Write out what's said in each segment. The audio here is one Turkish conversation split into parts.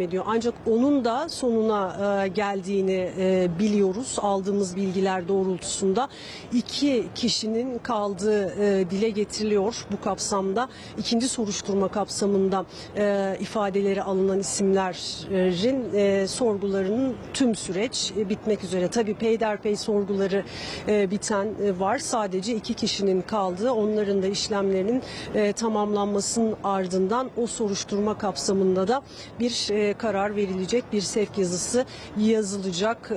ediyor. Ancak onun da sonuna e, geldiğini e, biliyoruz. Aldığımız bilgiler doğrultusunda iki kişinin kaldığı e, dile getiriliyor bu kapsamda. İkinci soruşturma kapsamında e, ifadeleri alınan isimlerin e, sorgularının tüm süreç e, bitmek üzere. Tabii peyderpey sorguları e, biten e, var. Sadece iki kişinin kaldığı, onların da işlemlerinin e, tamamlanmasının ardından o soruşturma kapsamında da bir e, karar verilecek, bir sevk yazısı yazılacak e,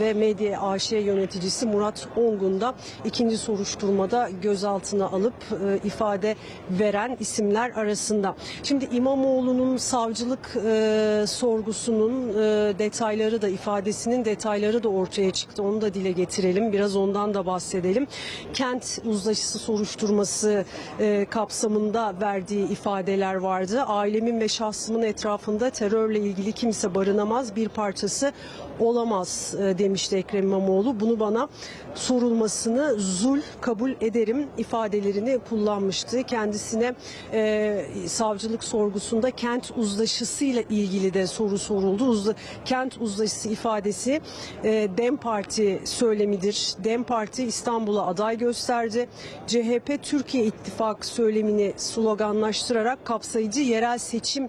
ve Medya AŞ yöneticisi Murat Ongun da ikinci soruşturmada gözaltına alıp e, ifade veren isimler arasında. Şimdi İmamoğlu'nun savcılık e, sorgusunun e, detayları da ifadesinin detayları da ortaya çıktı. Onu da dile getirelim. Biraz ondan da bahsedelim. Kent uzlaşısı soruşturması e, kapsamında verdiği ifadeler vardı. Ailemin ve şahsımın etrafında terörle ilgili kimse barınamaz. Bir parçası olamaz e, demişti Ekrem İmamoğlu. Bunu bana sorulmasını zul kabul ederim ifadelerini kullanmıştı. Kendisine e, savcılık sorgusunda kent uzlaşısıyla ilgili de soru soruldu. Uzla, kent uzlaşısı ifadesi e, Dem Parti söylemidir. Dem Parti İstanbul'a aday gösterdi. CHP Türkiye İttifakı söylemini sloganlaştırarak kapsayıcı yerel seçim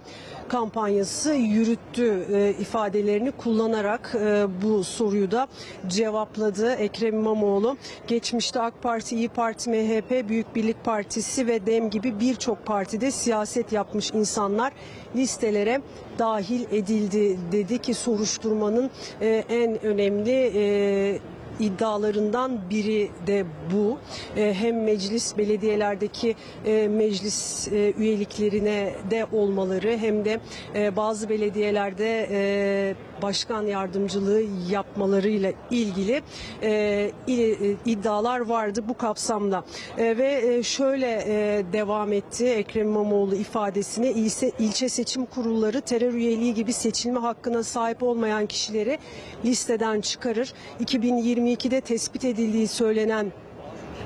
kampanyası yürüttü e, ifadelerini kullanarak e, bu soruyu da cevapladı Ekrem İmamoğlu. Geçmişte AK Parti, İyi Parti, MHP, Büyük Birlik Partisi ve DEM gibi birçok partide siyaset yapmış insanlar listelere dahil edildi dedi ki soruşturmanın e, en önemli e, iddialarından biri de bu. E, hem meclis belediyelerdeki e, meclis e, üyeliklerine de olmaları hem de bazı belediyelerde başkan yardımcılığı yapmalarıyla ilgili il- iddialar vardı bu kapsamda. Ve şöyle devam etti Ekrem İmamoğlu ifadesine ilse, ilçe seçim kurulları terör üyeliği gibi seçilme hakkına sahip olmayan kişileri listeden çıkarır. 2022'de tespit edildiği söylenen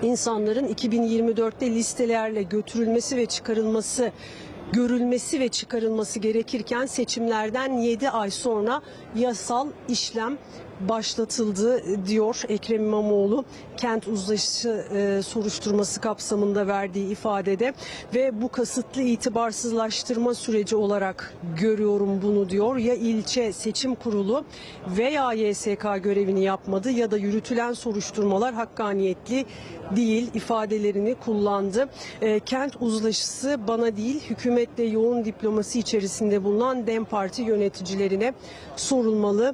insanların 2024'te listelerle götürülmesi ve çıkarılması görülmesi ve çıkarılması gerekirken seçimlerden 7 ay sonra yasal işlem başlatıldı diyor Ekrem İmamoğlu kent uzlaşı e, soruşturması kapsamında verdiği ifadede ve bu kasıtlı itibarsızlaştırma süreci olarak görüyorum bunu diyor ya ilçe seçim kurulu veya YSK görevini yapmadı ya da yürütülen soruşturmalar hakkaniyetli değil ifadelerini kullandı. E, kent uzlaşısı bana değil hükümetle yoğun diplomasi içerisinde bulunan DEM Parti yöneticilerine sorulmalı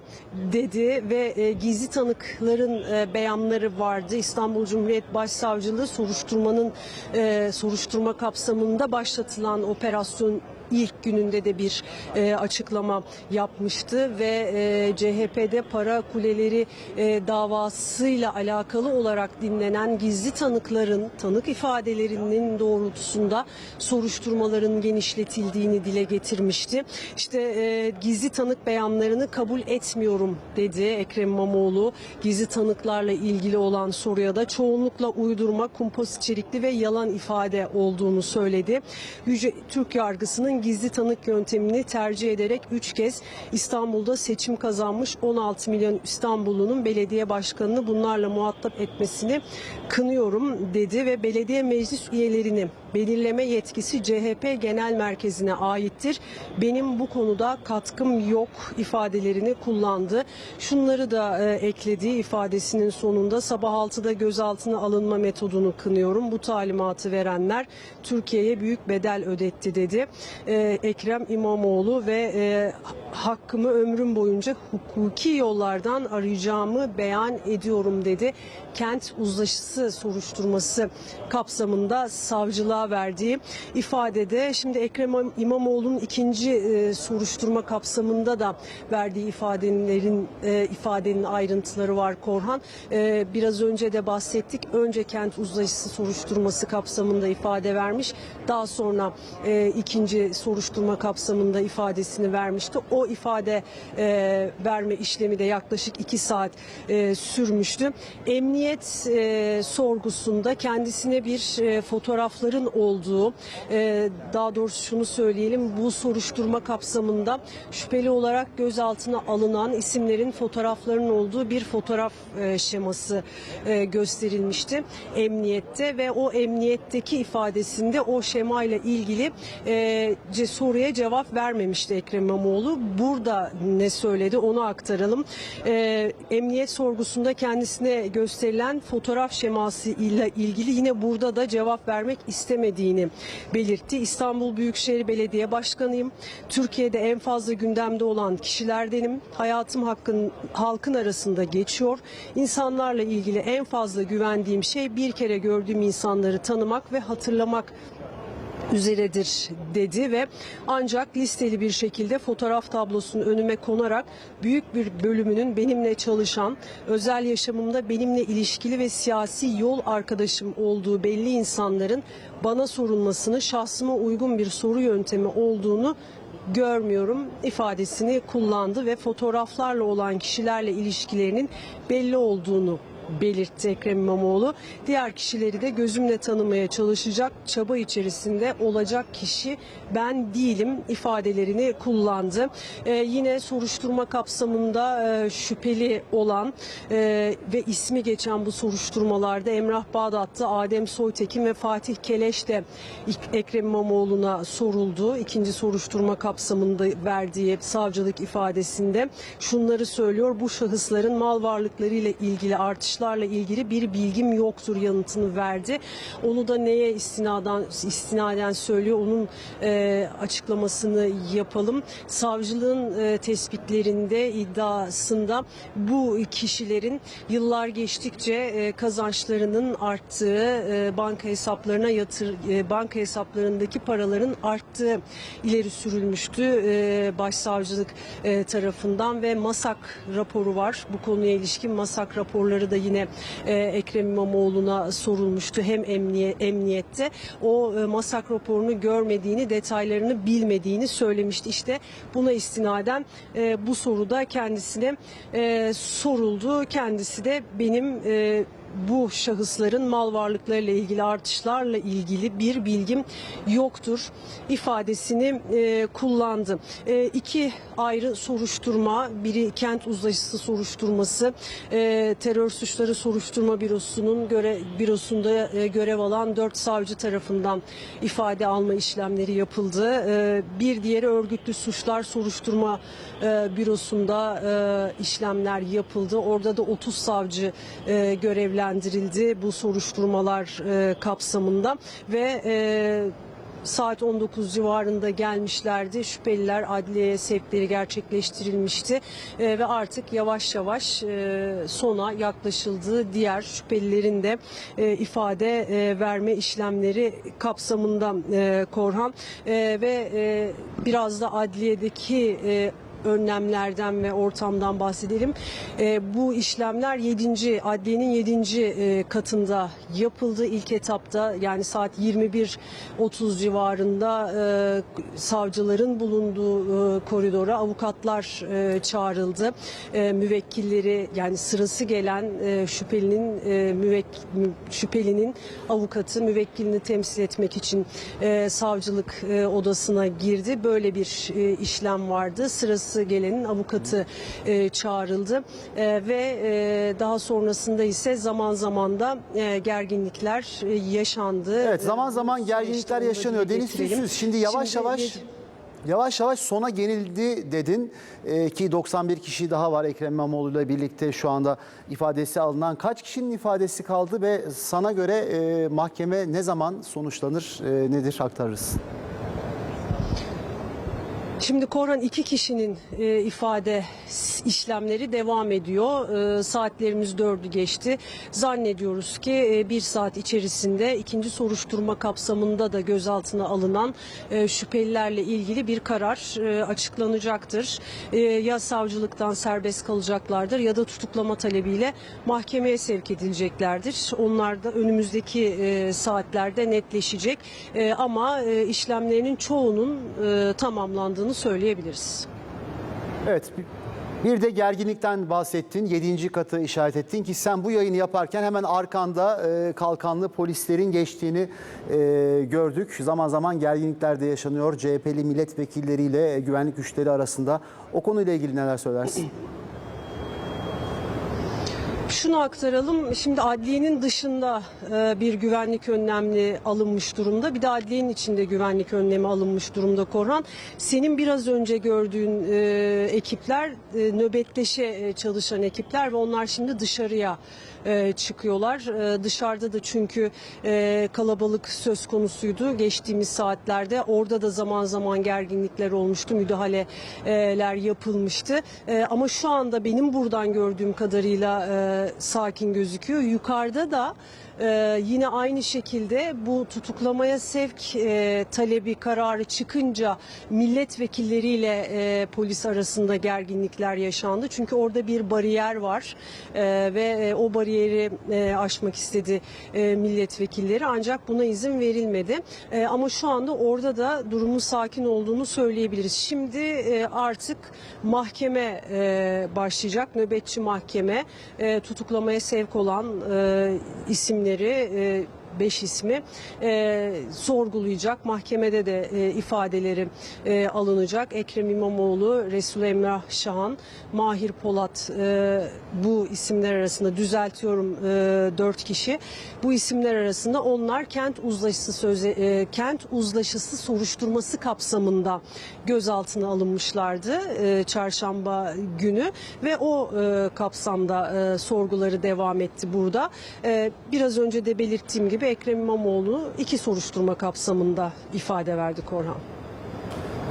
dedi ve e, gizli tanıkların e, beyanları vardı. İstanbul Cumhuriyet Başsavcılığı soruşturmanın e, soruşturma kapsamında başlatılan operasyon ilk gününde de bir e, açıklama yapmıştı ve e, CHP'de para kuleleri e, davasıyla alakalı olarak dinlenen gizli tanıkların tanık ifadelerinin doğrultusunda soruşturmaların genişletildiğini dile getirmişti. İşte e, gizli tanık beyanlarını kabul etmiyorum dedi Ekrem İmamoğlu. Gizli tanıklarla ilgili olan soruya da çoğunlukla uydurma, kumpas içerikli ve yalan ifade olduğunu söyledi. Yüce Türk yargısının gizli tanık yöntemini tercih ederek 3 kez İstanbul'da seçim kazanmış 16 milyon İstanbullunun belediye başkanını bunlarla muhatap etmesini kınıyorum dedi ve belediye meclis üyelerini belirleme yetkisi CHP Genel Merkezi'ne aittir. Benim bu konuda katkım yok ifadelerini kullandı. Şunları da e, eklediği ifadesinin sonunda sabah 6'da gözaltına alınma metodunu kınıyorum. Bu talimatı verenler Türkiye'ye büyük bedel ödetti dedi. E, Ekrem İmamoğlu ve e, hakkımı ömrüm boyunca hukuki yollardan arayacağımı beyan ediyorum dedi. Kent uzlaşısı soruşturması kapsamında savcılığa verdiği ifadede şimdi Ekrem İmamoğlu'nun ikinci e, soruşturma kapsamında da verdiği ifadelerin e, ifadenin ayrıntıları var Korhan. E, biraz önce de bahsettik. Önce kent uzlaşısı soruşturması kapsamında ifade vermiş. Daha sonra e, ikinci soruşturma kapsamında ifadesini vermişti. O ifade e, verme işlemi de yaklaşık iki saat e, sürmüştü. Emniyet e, sorgusunda kendisine bir e, fotoğrafların olduğu, e, daha doğrusu şunu söyleyelim, bu soruşturma kapsamında şüpheli olarak gözaltına alınan isimlerin fotoğraflarının olduğu bir fotoğraf e, şeması e, gösterilmişti emniyette ve o emniyetteki ifadesinde o şemayla ilgili e, soruya cevap vermemişti Ekrem İmamoğlu. Burada ne söyledi onu aktaralım. E, emniyet sorgusunda kendisine gösterilen fotoğraf şeması ile ilgili yine burada da cevap vermek istemediğini belirtti. İstanbul Büyükşehir Belediye Başkanıyım. Türkiye'de en fazla gündemde olan kişilerdenim. Hayatım hakkın, halkın arasında geçiyor. İnsanlarla ilgili en fazla güvendiğim şey bir kere gördüğüm insanları tanımak ve hatırlamak üzeredir dedi ve ancak listeli bir şekilde fotoğraf tablosunun önüme konarak büyük bir bölümünün benimle çalışan, özel yaşamımda benimle ilişkili ve siyasi yol arkadaşım olduğu belli insanların bana sorulmasını şahsıma uygun bir soru yöntemi olduğunu görmüyorum ifadesini kullandı ve fotoğraflarla olan kişilerle ilişkilerinin belli olduğunu belirtti Ekrem İmamoğlu. Diğer kişileri de gözümle tanımaya çalışacak çaba içerisinde olacak kişi ben değilim ifadelerini kullandı. Ee, yine soruşturma kapsamında e, şüpheli olan e, ve ismi geçen bu soruşturmalarda Emrah Bağdat'ta Adem Soytekin ve Fatih Keleş de Ekrem İmamoğlu'na soruldu. İkinci soruşturma kapsamında verdiği savcılık ifadesinde şunları söylüyor. Bu şahısların mal varlıkları ile ilgili artışlarla ilgili bir bilgim yoktur yanıtını verdi. Onu da neye istinaden istinaden söylüyor onun e, açıklamasını yapalım. Savcılığın e, tespitlerinde iddiasında bu kişilerin yıllar geçtikçe e, kazançlarının arttığı, e, banka hesaplarına yatır e, banka hesaplarındaki paraların arttığı ileri sürülmüştü e, başsavcılık e, tarafından ve MASAK raporu var. Bu konuya ilişkin MASAK raporları da yine e, Ekrem İmamoğlu'na sorulmuştu hem emniye, emniyette. O e, MASAK raporunu görmediğini, detaylarını bilmediğini söylemişti. İşte buna istinaden e, bu soruda kendisine e, soruldu. Kendisi de benim e, bu şahısların mal varlıklarıyla ilgili artışlarla ilgili bir bilgim yoktur ifadesini e, kullandı. E, iki ayrı soruşturma, biri kent uzlaşısı soruşturması, e, terör suçları soruşturma bürosunun göre bürosunda e, görev alan dört savcı tarafından ifade alma işlemleri yapıldı. E, bir diğeri örgütlü suçlar soruşturma e, bürosunda e, işlemler yapıldı. Orada da 30 savcı e, görevlendirildi bu soruşturmalar e, kapsamında ve e, saat 19 civarında gelmişlerdi. Şüpheliler adliyeye sevkleri gerçekleştirilmişti E, ve artık yavaş yavaş e, sona yaklaşıldığı diğer şüphelilerin de e, ifade e, verme işlemleri kapsamında e, Korhan E, ve e, biraz da adliyedeki e, önlemlerden ve ortamdan bahsedelim. E, bu işlemler 7. adliyenin 7. e, katında yapıldı ilk etapta yani saat 21.30 civarında e, savcıların bulunduğu e, koridora avukatlar çağrıldı. Müvekkilleri yani sırası gelen şüphelinin müvek, mü- şüphelinin avukatı müvekkilini temsil etmek için savcılık odasına girdi. Böyle bir işlem vardı. Sırası gelenin avukatı e, çağrıldı E, ve e, daha sonrasında ise zaman zaman da e, gerginlikler e, yaşandı. Evet zaman E, zaman gerginlikler yaşanıyor. Deniz. Tüysüz şimdi yavaş Şimdi yavaş yavaş yavaş sona genildi dedin Ee, ki 91 kişi daha var Ekrem İmamoğlu ile birlikte şu anda ifadesi alınan kaç kişinin ifadesi kaldı ve sana göre e, mahkeme ne zaman sonuçlanır e, nedir aktarırız. Şimdi Korhan iki kişinin e, ifade işlemleri devam ediyor. E, saatlerimiz dördü geçti. Zannediyoruz ki e, bir saat içerisinde ikinci soruşturma kapsamında da gözaltına alınan e, şüphelilerle ilgili bir karar e, açıklanacaktır. E, ya savcılıktan serbest kalacaklardır ya da tutuklama talebiyle mahkemeye sevk edileceklerdir. Onlar da önümüzdeki e, saatlerde netleşecek. E, ama e, işlemlerinin çoğunun e, tamamlandığını söyleyebiliriz. Evet. Bir de gerginlikten bahsettin. Yedinci katı işaret ettin ki sen bu yayını yaparken hemen arkanda e, kalkanlı polislerin geçtiğini e, gördük. Zaman zaman gerginlikler de yaşanıyor. CHP'li milletvekilleriyle e, güvenlik güçleri arasında. O konuyla ilgili neler söylersin? Şunu aktaralım. Şimdi adliyenin dışında e, bir güvenlik önlemli alınmış durumda. Bir de adliyenin içinde güvenlik önlemi alınmış durumda Korhan. Senin biraz önce gördüğün e, ekipler e, nöbetleşe çalışan ekipler ve onlar şimdi dışarıya çıkıyorlar. Dışarıda da çünkü kalabalık söz konusuydu geçtiğimiz saatlerde. Orada da zaman zaman gerginlikler olmuştu, müdahaleler yapılmıştı. Ama şu anda benim buradan gördüğüm kadarıyla sakin gözüküyor. Yukarıda da e, yine aynı şekilde bu tutuklamaya sevk e, talebi kararı çıkınca milletvekilleriyle e, polis arasında gerginlikler yaşandı. Çünkü orada bir bariyer var e, ve e, o bariyeri e, aşmak istedi e, milletvekilleri ancak buna izin verilmedi. E, ama şu anda orada da durumun sakin olduğunu söyleyebiliriz. Şimdi e, artık mahkeme e, başlayacak, nöbetçi mahkeme e, tutuklamaya sevk olan e, isimleri ürünleri e, 5 ismi e, sorgulayacak. Mahkemede de e, ifadeleri e, alınacak. Ekrem İmamoğlu, Resul Emrah Şahan, Mahir Polat e, bu isimler arasında düzeltiyorum e, 4 kişi. Bu isimler arasında onlar kent uzlaşısı söze, e, kent uzlaşısı soruşturması kapsamında gözaltına alınmışlardı e, çarşamba günü ve o e, kapsamda e, sorguları devam etti burada. E, biraz önce de belirttiğim gibi Ekrem İmamoğlu iki soruşturma kapsamında ifade verdi Korhan.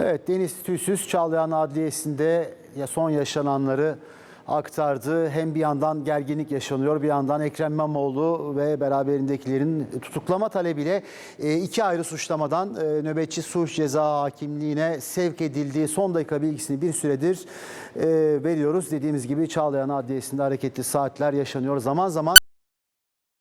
Evet Deniz Tüysüz Çağlayan Adliyesi'nde ya son yaşananları aktardı. Hem bir yandan gerginlik yaşanıyor, bir yandan Ekrem İmamoğlu ve beraberindekilerin tutuklama talebiyle e, iki ayrı suçlamadan e, nöbetçi suç ceza hakimliğine sevk edildiği son dakika bilgisini bir süredir e, veriyoruz. Dediğimiz gibi Çağlayan Adliyesi'nde hareketli saatler yaşanıyor. Zaman zaman